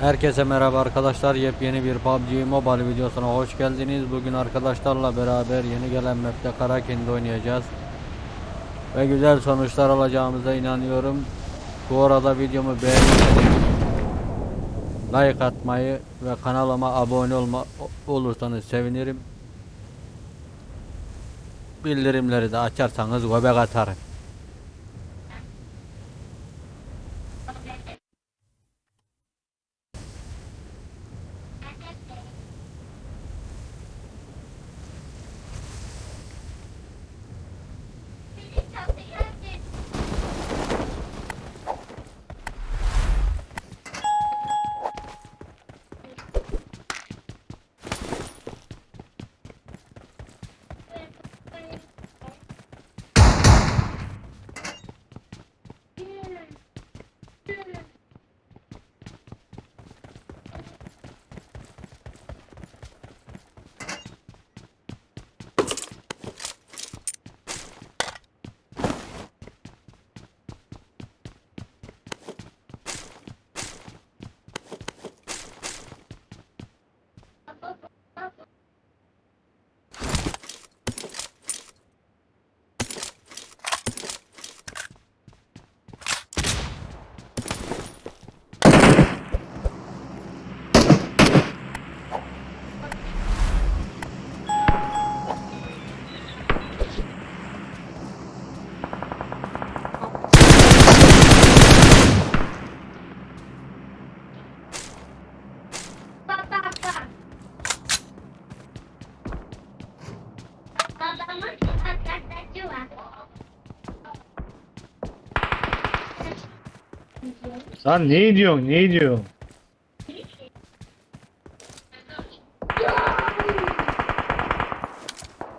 Herkese merhaba arkadaşlar. Yepyeni bir PUBG Mobile videosuna hoş geldiniz. Bugün arkadaşlarla beraber yeni gelen map'te Karakin'de oynayacağız. Ve güzel sonuçlar alacağımıza inanıyorum. Bu arada videomu beğenirseniz like atmayı ve kanalıma abone olma olursanız sevinirim. Bildirimleri de açarsanız göbek atarım. Lan ne diyorsun? Ne diyorsun?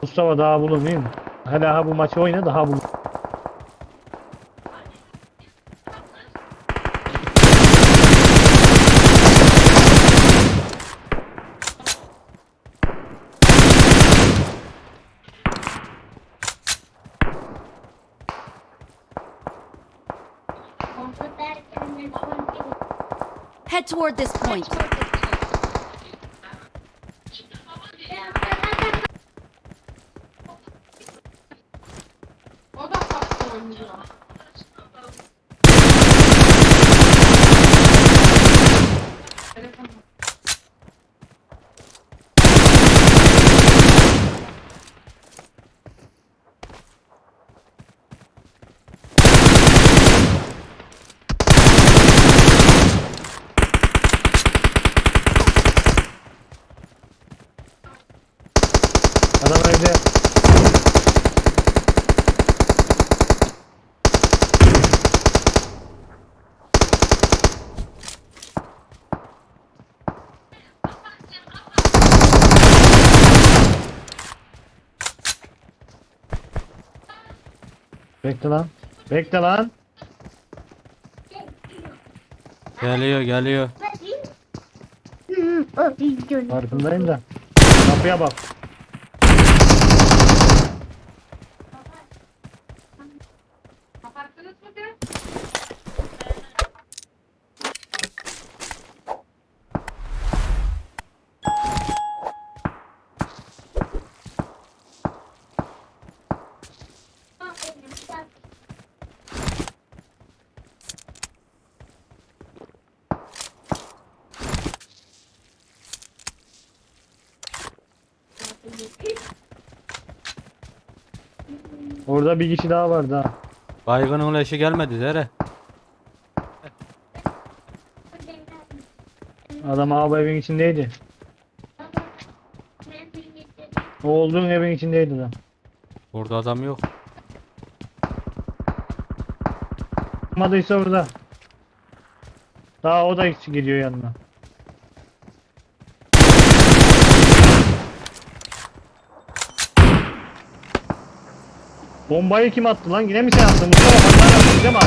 Mustafa daha bulunmayayım. Hadi ha bu maçı oyna daha bul. Head toward this point. Adam evde. Bekle lan. Bekle lan. Geliyor geliyor. Farkındayım da. Kapıya bak. Orada bir kişi daha vardı ha. Baygının leşi gelmedi Zere. Adam abi evin içindeydi. O olduğun evin içindeydi adam. Burada adam yok. Olmadıysa orada. Daha o da gidiyor yanına. Bombayı kim attı lan? Yine mi sen attın? Mustafa attın değil mi?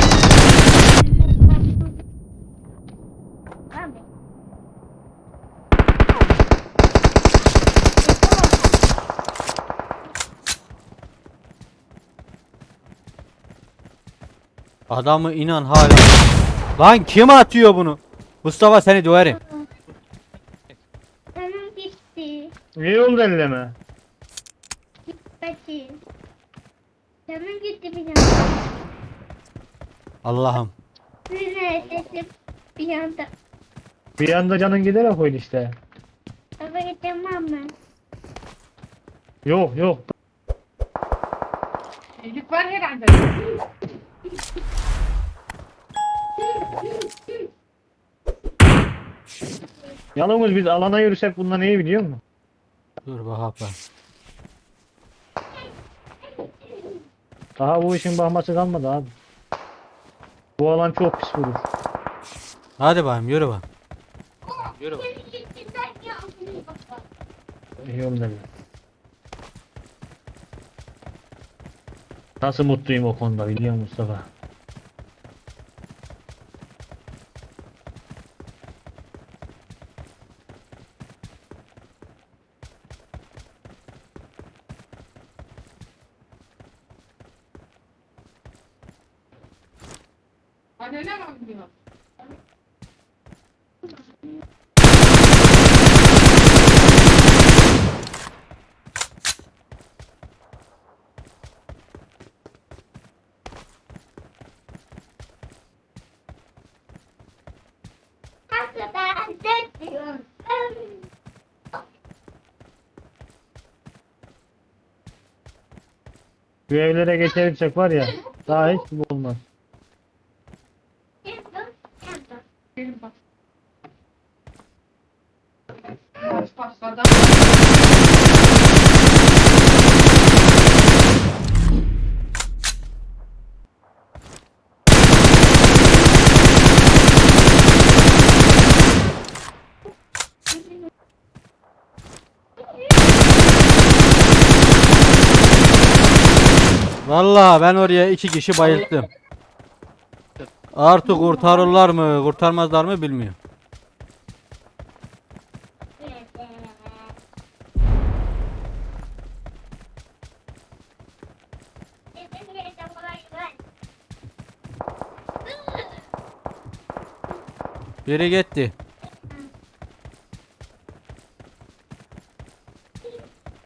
Adamı inan hala. Lan kim atıyor bunu? Mustafa seni döverim. Canım gitti. İyi oldu elleme. Bakayım. Canım gitti bir anda. Allah'ım. Birine sesim bir anda. Bir anda canın giderek oyun işte. Baba tamam mı? Yok yok. Elif var herhalde. Yalnız biz alana yürüsek bundan iyi biliyor musun? Dur bak abi. Daha bu işin bahması kalmadı abi. Bu alan çok pis vurur. Hadi bakayım yürü bak. İyi oldu. Nasıl mutluyum o konuda biliyor musun Mustafa? Hastadan döküyorum. Şu evlere geçersek var ya daha hiç bu Gelin. Vallahi ben oraya iki kişi bayılttım. Artık kurtarırlar mı, kurtarmazlar mı bilmiyorum. Biri gitti.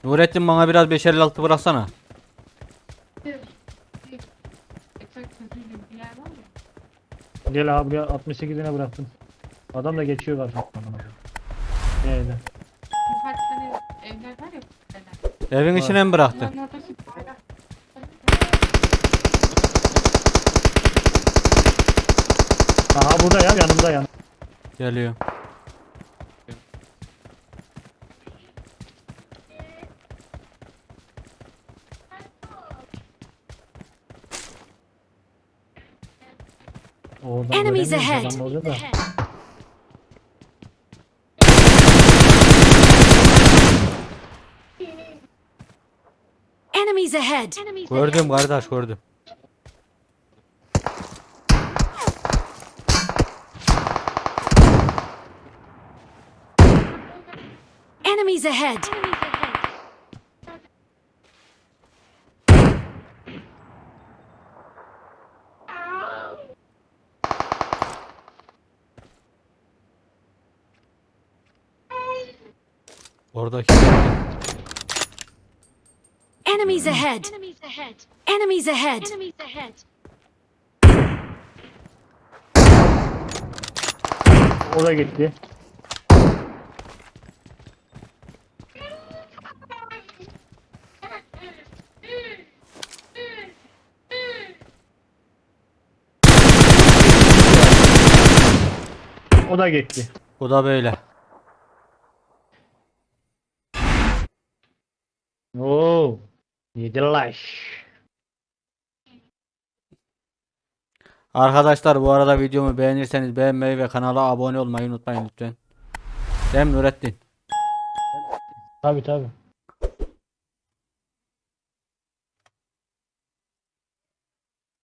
Nurettin bana biraz 556 bıraksana. Ekmek sözü gibi bir yer var ya. Gel abi buraya 68'ine bıraktım. Adam da geçiyor zaten. Evet. Birkaç tane evler var ya. Evin içine mi bayrak. Aha burada ya yanımda yan. Geliyor. Oradan Enemies ahead. adam orada da. Enemies ahead! Gördüm kardeş gördüm. Enemies ahead! Oradaki. Enemies ahead! Enemies ahead! O da gitti. O da gitti. Bu da böyle. Yediler. Arkadaşlar bu arada videomu beğenirseniz beğenmeyi ve kanala abone olmayı unutmayın lütfen. Dem Nurettin. Tabi tabi.